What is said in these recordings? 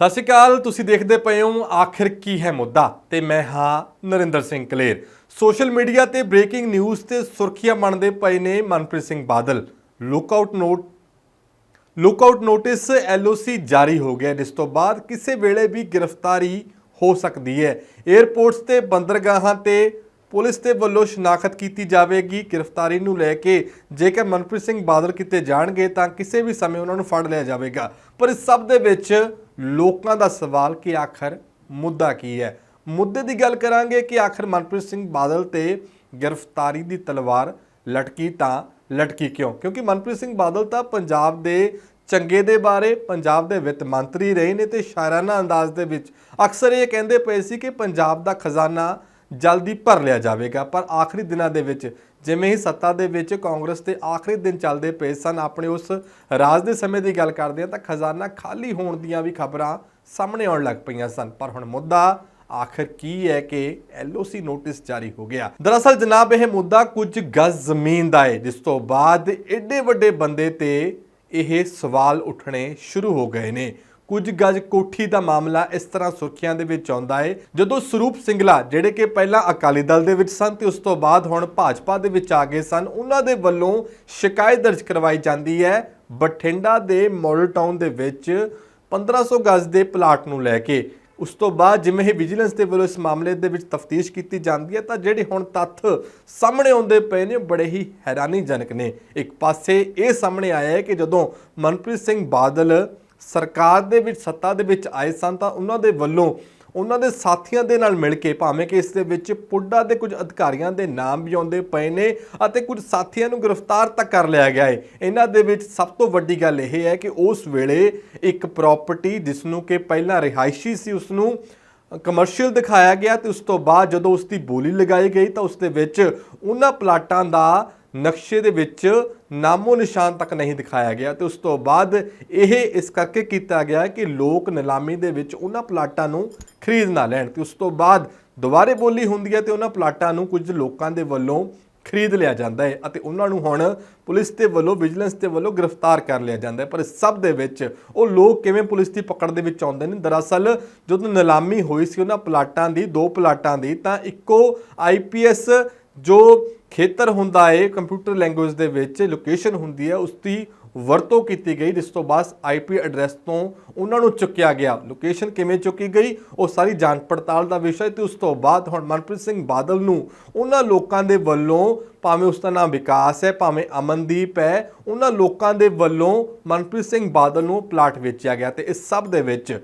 ਸਤਿ ਸ਼੍ਰੀ ਅਕਾਲ, ਤੁਸੀਂ ਦੇਖਦੇ ਪਏ ਹੋ ਆਖਿਰ ਕੀ ਹੈ ਮੁੱਦਾ? ਤੇ ਮੈਂ ਹਾਂ ਨਰਿੰਦਰ ਸਿੰਘ ਕਲੇਰ। ਸੋਸ਼ਲ ਮੀਡੀਆ ਤੇ ਬ੍ਰੇਕਿੰਗ ਨਿਊਜ਼ ਤੇ ਸੁਰਖੀਆਂ ਬਣਦੇ ਪਏ ਨੇ Manpreet Singh Badal. Lookout note lookout notice LOC ਜਾਰੀ ਹੋ ਗਿਆ ਜਿਸ ਤੋਂ ਬਾਅਦ ਕਿਸੇ ਵੇਲੇ ਵੀ ਗ੍ਰਿਫਤਾਰੀ ਹੋ ਸਕਦੀ ਹੈ। 에ਅਰਪੋਰਟਸ ਤੇ ਬੰਦਰਗਾਹਾਂ ਤੇ ਪੁਲਿਸ ਦੇ ਵੱਲੋਂ ਸ਼ਨਾਖਤ ਕੀਤੀ ਜਾਵੇਗੀ। ਗ੍ਰਿਫਤਾਰੀ ਨੂੰ ਲੈ ਕੇ ਜੇਕਰ ਮਨਪ੍ਰੀਤ ਸਿੰਘ ਬਾਦਲ ਕਿਤੇ ਜਾਣਗੇ ਤਾਂ ਕਿਸੇ ਵੀ ਸਮੇਂ ਉਹਨਾਂ ਨੂੰ ਫੜ ਲਿਆ ਜਾਵੇਗਾ। ਪਰ ਇਸ ਸਭ ਦੇ ਵਿੱਚ ਲੋਕਾਂ ਦਾ ਸਵਾਲ ਕਿ ਆਖਰ ਮੁੱਦਾ ਕੀ ਹੈ? ਮੁੱਦੇ ਦੀ ਗੱਲ ਕਰਾਂਗੇ ਕਿ ਆਖਰ ਮਨਪ੍ਰੀਤ ਸਿੰਘ ਬਾਦਲ ਤੇ ਗ੍ਰਿਫਤਾਰੀ ਦੀ ਤਲਵਾਰ ਲਟਕੀ ਤਾਂ ਲਟਕੀ ਕਿਉਂ? ਕਿਉਂਕਿ ਮਨਪ੍ਰੀਤ ਸਿੰਘ ਬਾਦਲ ਤਾਂ ਪੰਜਾਬ ਦੇ ਚੰਗੇ ਦੇ ਬਾਰੇ, ਪੰਜਾਬ ਦੇ ਵਿੱਤ ਮੰਤਰੀ ਰਹੇ ਨੇ ਤੇ ਸ਼ਾਇਰਾਨਾ ਅੰਦਾਜ਼ ਦੇ ਵਿੱਚ ਅਕਸਰ ਇਹ ਕਹਿੰਦੇ ਪਏ ਸੀ ਕਿ ਪੰਜਾਬ ਦਾ ਖਜ਼ਾਨਾ ਜਲਦੀ ਭਰ ਲਿਆ ਜਾਵੇਗਾ। ਪਰ ਆਖਰੀ ਦਿਨਾਂ ਦੇ ਵਿੱਚ ਜਿਵੇਂ ਹੀ ਸੱਤਾ ਦੇ ਵਿੱਚ ਕਾਂਗਰਸ ਦੇ ਆਖਰੀ ਦਿਨ ਚੱਲਦੇ ਪਏ ਸਨ, ਆਪਣੇ ਉਸ ਰਾਜ ਦੇ ਸਮੇਂ ਦੀ ਗੱਲ ਕਰਦੇ ਹਾਂ ਤਾਂ ਖਜ਼ਾਨਾ ਖਾਲੀ ਹੋਣ ਦੀਆਂ ਵੀ ਖਬਰਾਂ ਸਾਹਮਣੇ ਆਉਣ ਲੱਗ ਪਈਆਂ ਸਨ। ਪਰ ਹੁਣ ਮੁੱਦਾ ਆਖਰ ਕੀ ਹੈ ਕਿ ਐਲਓਸੀ ਨੋਟਿਸ ਜਾਰੀ ਹੋ ਗਿਆ। ਦਰਅਸਲ ਜਨਾਬ, ਇਹ ਮੁੱਦਾ ਕੁਝ ਗਜ਼ ਜ਼ਮੀਨ ਦਾ ਹੈ ਜਿਸ ਤੋਂ ਬਾਅਦ ਏਡੇ ਵੱਡੇ ਬੰਦੇ ਤੇ ਇਹ ਸਵਾਲ ਉੱਠਣੇ ਸ਼ੁਰੂ ਹੋ ਗਏ ਨੇ। ਕੁਝ ਗਜ ਕੋਠੀ ਦਾ ਮਾਮਲਾ ਇਸ ਤਰ੍ਹਾਂ ਸੁਰਖੀਆਂ ਦੇ ਵਿੱਚ ਆਉਂਦਾ ਹੈ ਜਦੋਂ ਸਰੂਪ ਸਿੰਗਲਾ, ਜਿਹੜੇ ਕਿ ਪਹਿਲਾਂ ਅਕਾਲੀ ਦਲ ਦੇ ਵਿੱਚ ਸਨ ਤੇ ਉਸ ਤੋਂ ਬਾਅਦ ਹੁਣ ਭਾਜਪਾ ਦੇ ਵਿੱਚ ਆ ਗਏ ਸਨ, ਉਹਨਾਂ ਦੇ ਵੱਲੋਂ ਸ਼ਿਕਾਇਤ ਦਰਜ ਕਰਵਾਈ ਜਾਂਦੀ ਹੈ ਬਠਿੰਡਾ ਦੇ ਮਾਡਲ ਟਾਊਨ ਦੇ ਵਿੱਚ 1500 ਗਜ ਦੇ ਪਲਾਟ ਨੂੰ ਲੈ ਕੇ। ਉਸ ਤੋਂ ਬਾਅਦ ਜਿਵੇਂ ਹੀ ਵਿਜੀਲੈਂਸ ਦੇ ਵੱਲੋਂ ਇਸ ਮਾਮਲੇ ਦੇ ਵਿੱਚ ਤਫਤੀਸ਼ ਕੀਤੀ ਜਾਂਦੀ ਹੈ ਤਾਂ ਜਿਹੜੇ ਹੁਣ ਤੱਥ ਸਾਹਮਣੇ ਆਉਂਦੇ ਪਏ ਨੇ, ਉਹ ਬੜੇ ਹੀ ਹੈਰਾਨੀਜਨਕ ਨੇ। ਇੱਕ ਪਾਸੇ ਇਹ ਸਾਹਮਣੇ ਆਇਆ ਹੈ ਕਿ ਜਦੋਂ ਮਨਪ੍ਰੀਤ ਸਿੰਘ ਬਾਦਲ ਸਰਕਾਰ ਦੇ ਵਿੱਚ, ਸੱਤਾ ਦੇ ਵਿੱਚ ਆਏ ਸਨ ਤਾਂ ਉਹਨਾਂ ਦੇ ਵੱਲੋਂ ਉਹਨਾਂ ਦੇ ਸਾਥੀਆਂ ਦੇ ਨਾਲ ਮਿਲ ਕੇ ਭਾਵੇਂ ਕਿ ਇਸ ਦੇ ਵਿੱਚ ਪੁੱਡਾ ਦੇ ਕੁਝ ਅਧਿਕਾਰੀਆਂ ਦੇ ਨਾਮ ਵੀ ਆਉਂਦੇ ਪਏ ਨੇ ਅਤੇ ਕੁਝ ਸਾਥੀਆਂ ਨੂੰ ਗ੍ਰਿਫਤਾਰ ਤੱਕ ਕਰ ਲਿਆ ਗਿਆ ਹੈ ਇਹਨਾਂ ਦੇ ਵਿੱਚ ਸਭ ਤੋਂ ਵੱਡੀ ਗੱਲ ਇਹ ਹੈ ਕਿ ਉਸ ਵੇਲੇ ਇੱਕ ਪ੍ਰਾਪਰਟੀ ਜਿਸ ਨੂੰ ਕਿ ਪਹਿਲਾਂ ਰਿਹਾਇਸ਼ੀ ਸੀ ਉਸ ਨੂੰ ਕਮਰਸ਼ੀਅਲ ਦਿਖਾਇਆ ਗਿਆ ਤੇ ਉਸ ਤੋਂ ਬਾਅਦ ਜਦੋਂ ਉਸ ਦੀ ਬੋਲੀ ਲਗਾਈ ਗਈ ਤਾਂ ਉਸ ਦੇ ਵਿੱਚ ਉਹਨਾਂ ਪਲਾਟਾਂ ਦਾ ਨਕਸ਼ੇ ਦੇ ਵਿੱਚ ਨਾਮੋ ਨਿਸ਼ਾਨ ਤੱਕ ਨਹੀਂ ਦਿਖਾਇਆ ਗਿਆ ਤੇ ਉਸ ਤੋਂ ਬਾਅਦ ਇਹ ਇਸ ਕਰਕੇ ਕੀਤਾ ਗਿਆ ਕਿ ਲੋਕ ਨਿਲਾਮੀ ਦੇ ਵਿੱਚ ਉਹਨਾਂ ਪਲਾਟਾਂ ਨੂੰ ਖਰੀਦ ਨਾ ਲੈਣ ਤੇ ਉਸ ਤੋਂ ਬਾਅਦ ਦੁਬਾਰੇ ਬੋਲੀ ਹੁੰਦੀ ਹੈ ਤੇ ਉਹਨਾਂ ਪਲਾਟਾਂ ਨੂੰ ਕੁਝ ਲੋਕਾਂ ਦੇ ਵੱਲੋਂ ਖਰੀਦ ਲਿਆ ਜਾਂਦਾ ਹੈ ਅਤੇ ਉਹਨਾਂ ਨੂੰ ਹੁਣ ਪੁਲਿਸ ਦੇ ਵੱਲੋਂ, ਵਿਜੀਲੈਂਸ ਦੇ ਵੱਲੋਂ ਗ੍ਰਿਫਤਾਰ ਕਰ ਲਿਆ ਜਾਂਦਾ ਹੈ। ਪਰ ਸਭ ਦੇ ਵਿੱਚ ਉਹ ਲੋਕ ਕਿਵੇਂ ਪੁਲਿਸ ਦੀ ਪਕੜ ਦੇ ਵਿੱਚ ਆਉਂਦੇ ਨੇ? ਦਰਅਸਲ ਜਦੋਂ ਨਿਲਾਮੀ ਹੋਈ ਸੀ ਉਹਨਾਂ ਪਲਾਟਾਂ ਦੀ, ਦੋ ਪਲਾਟਾਂ ਦੀ, ਤਾਂ ਇੱਕੋ ਆਈਪੀਐਸ ਜੋ ਖੇਤਰ ਹੁੰਦਾ ਹੈ, ਕੰਪਿਊਟਰ ਲੈਂਗੁਏਜ ਦੇ ਵਿੱਚ ਲੋਕੇਸ਼ਨ ਹੁੰਦੀ ਹੈ, ਉਸ ਦੀ ਵਰਤੋਂ ਕੀਤੀ ਗਈ, ਜਿਸ ਤੋਂ ਬਾਅਦ ਆਈਪੀ ਐਡਰੈਸ ਤੋਂ ਉਹਨਾਂ ਨੂੰ ਚੁੱਕਿਆ ਗਿਆ। ਲੋਕੇਸ਼ਨ ਕਿਵੇਂ ਚੁੱਕੀ ਗਈ, ਉਹ ਸਾਰੀ ਜਾਂਚ ਪੜਤਾਲ ਦਾ ਵਿਸ਼ਾ ਹੈ ਤੇ ਉਸ ਤੋਂ ਬਾਅਦ ਹੁਣ ਮਨਪ੍ਰੀਤ ਸਿੰਘ ਬਾਦਲ ਨੂੰ ਉਹਨਾਂ ਲੋਕਾਂ ਦੇ ਵੱਲੋਂ ਭਾਵੇਂ ਉਸ ਦਾ ਨਾਮ ਵਿਕਾਸ ਹੈ, ਭਾਵੇਂ ਅਮਨਦੀਪ ਹੈ, ਉਹਨਾਂ ਲੋਕਾਂ ਦੇ ਵੱਲੋਂ ਮਨਪ੍ਰੀਤ ਸਿੰਘ ਬਾਦਲ ਨੂੰ ਪਲਾਟ ਵੇਚਿਆ ਗਿਆ ਤੇ ਇਸ ਸਭ ਦੇ ਵਿੱਚ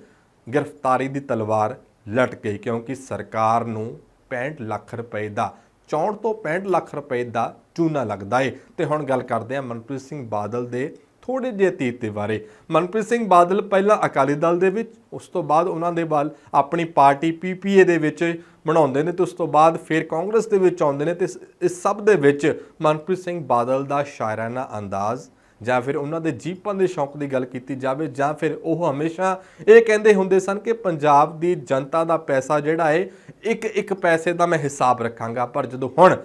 ਗ੍ਰਿਫਤਾਰੀ ਦੀ ਤਲਵਾਰ ਲਟ ਗਈ, ਕਿਉਂਕਿ ਸਰਕਾਰ ਨੂੰ 65 ਲੱਖ ਰੁਪਏ ਦਾ 64 ਤੋਂ 65 ਲੱਖ ਰੁਪਏ ਦਾ ਚੂਨਾ ਲੱਗਦਾ ਏ। ਤੇ ਹੁਣ ਗੱਲ ਕਰਦੇ ਹਾਂ ਮਨਪ੍ਰੀਤ ਸਿੰਘ ਬਾਦਲ ਦੇ ਥੋੜੇ ਜਿਹੇ ਅਤੀਤ ਦੇ ਬਾਰੇ। ਮਨਪ੍ਰੀਤ ਸਿੰਘ ਬਾਦਲ ਪਹਿਲਾਂ ਅਕਾਲੀ ਦਲ ਦੇ ਵਿੱਚ, ਉਸ ਤੋਂ ਬਾਅਦ ਉਹਨਾਂ ਦੇ ਵੱਲ ਆਪਣੀ ਪਾਰਟੀ ਪੀਪੀਏ ਦੇ ਵਿੱਚ ਬਣਾਉਂਦੇ ਨੇ ਤੇ ਉਸ ਤੋਂ ਬਾਅਦ ਫਿਰ ਕਾਂਗਰਸ ਦੇ ਵਿੱਚ ਆਉਂਦੇ ਨੇ ਤੇ ਇਸ ਸਭ ਦੇ ਵਿੱਚ ਮਨਪ੍ਰੀਤ ਸਿੰਘ ਬਾਦਲ ਦਾ ਸ਼ਾਇਰਾਨਾ ਅੰਦਾਜ਼ ਜਾਂ ਫਿਰ ਉਹਨਾਂ ਦੇ ਜੀਪਾਂ ਦੇ ਸ਼ੌਕ ਦੀ ਗੱਲ ਕੀਤੀ ਜਾਵੇ, ਜਾਂ ਫਿਰ ਉਹ ਹਮੇਸ਼ਾ ਇਹ ਕਹਿੰਦੇ ਹੁੰਦੇ ਸਨ ਕਿ ਪੰਜਾਬ ਦੀ ਜਨਤਾ ਦਾ ਪੈਸਾ ਜਿਹੜਾ ਹੈ ਇੱਕ ਇੱਕ ਪੈਸੇ ਦਾ ਮੈਂ ਹਿਸਾਬ ਰੱਖਾਂਗਾ। ਪਰ ਜਦੋਂ ਹੁਣ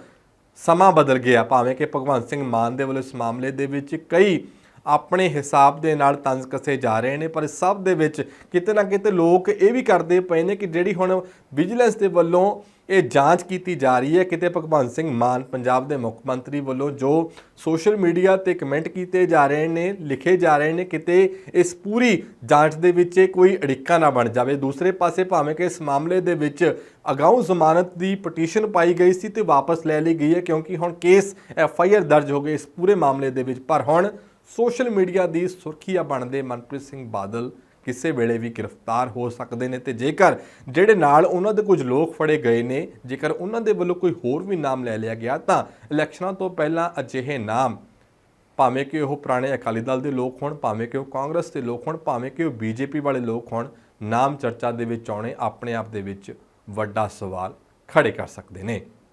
ਸਮਾਂ ਬਦਲ ਗਿਆ, ਭਾਵੇਂ ਕਿ ਭਗਵੰਤ ਸਿੰਘ ਮਾਨ ਦੇ ਵੱਲੋਂ ਇਸ ਮਾਮਲੇ ਦੇ ਵਿੱਚ ਕਈ ਆਪਣੇ ਹਿਸਾਬ ਦੇ ਨਾਲ ਤੰਜ਼ ਕਸੇ ਜਾ ਰਹੇ ਨੇ, ਪਰ ਇਸ ਸਭ ਦੇ ਵਿੱਚ ਕਿਤੇ ਨਾ ਕਿਤੇ ਲੋਕ ਇਹ ਵੀ ਕਰਦੇ ਪਏ ਨੇ ਕਿ ਜਿਹੜੀ ਹੁਣ ਵਿਜੀਲੈਂਸ ਦੇ ਵੱਲੋਂ ਇਹ ਜਾਂਚ ਕੀਤੀ ਜਾ ਰਹੀ ਹੈ, ਕਿਤੇ ਭਗਵੰਤ ਸਿੰਘ ਮਾਨ ਪੰਜਾਬ ਦੇ ਮੁੱਖ ਮੰਤਰੀ ਵੱਲੋਂ ਜੋ ਸੋਸ਼ਲ ਮੀਡੀਆ ਤੇ ਕਮੈਂਟ ਕੀਤੇ ਜਾ ਰਹੇ ਨੇ, ਲਿਖੇ ਜਾ ਰਹੇ ਨੇ, ਕਿਤੇ ਇਸ ਪੂਰੀ ਜਾਂਚ ਦੇ ਵਿੱਚ ਇਹ ਕੋਈ ਅੜਿੱਕਾ ਨਾ ਬਣ ਜਾਵੇ। ਦੂਸਰੇ ਪਾਸੇ ਭਾਵੇਂ ਕਿ ਇਸ ਮਾਮਲੇ ਦੇ ਵਿੱਚ ਅਗਾਊਂ ਜ਼ਮਾਨਤ ਦੀ ਪਟੀਸ਼ਨ ਪਾਈ ਗਈ ਸੀ ਤੇ ਵਾਪਸ ਲੈ ਲਈ ਗਈ ਹੈ, ਕਿਉਂਕਿ ਹੁਣ ਕੇਸ ਐਫ ਆਈ ਆਰ ਦਰਜ ਹੋ ਗਏ ਇਸ ਪੂਰੇ ਮਾਮਲੇ ਦੇ ਵਿੱਚ। ਪਰ ਹੁਣ ਸੋਸ਼ਲ ਮੀਡੀਆ ਦੀ ਸੁਰਖੀਆ ਬਣਦੇ ਮਨਪ੍ਰੀਤ ਸਿੰਘ ਬਾਦਲ ਕਿਸੇ ਵੇਲੇ ਵੀ ਗ੍ਰਿਫਤਾਰ ਹੋ ਸਕਦੇ ਨੇ ਤੇ ਜੇਕਰ ਜਿਹੜੇ ਨਾਲ ਉਹਨਾਂ ਦੇ ਕੁਝ ਲੋਕ ਫੜੇ ਗਏ ਨੇ, ਜੇਕਰ ਉਹਨਾਂ ਦੇ ਵੱਲੋਂ ਕੋਈ ਹੋਰ ਵੀ ਨਾਮ ਲੈ ਲਿਆ ਗਿਆ ਤਾਂ ਇਲੈਕਸ਼ਨਾਂ ਤੋਂ ਪਹਿਲਾਂ ਅਜਿਹੇ ਨਾਮ, ਭਾਵੇਂ ਕਿ ਉਹ ਪੁਰਾਣੇ ਅਕਾਲੀ ਦਲ ਦੇ ਲੋਕ ਹੋਣ, ਭਾਵੇਂ ਕਿ ਉਹ ਕਾਂਗਰਸ ਦੇ ਲੋਕ ਹੋਣ, ਭਾਵੇਂ ਕਿ ਉਹ ਬੀਜੇਪੀ ਵਾਲੇ ਲੋਕ ਹੋਣ, ਨਾਮ ਚਰਚਾ ਦੇ ਵਿੱਚ ਆਉਣੇ ਆਪਣੇ ਆਪ ਦੇ ਵਿੱਚ ਵੱਡਾ ਸਵਾਲ ਖੜੇ ਕਰ ਸਕਦੇ ਨੇ।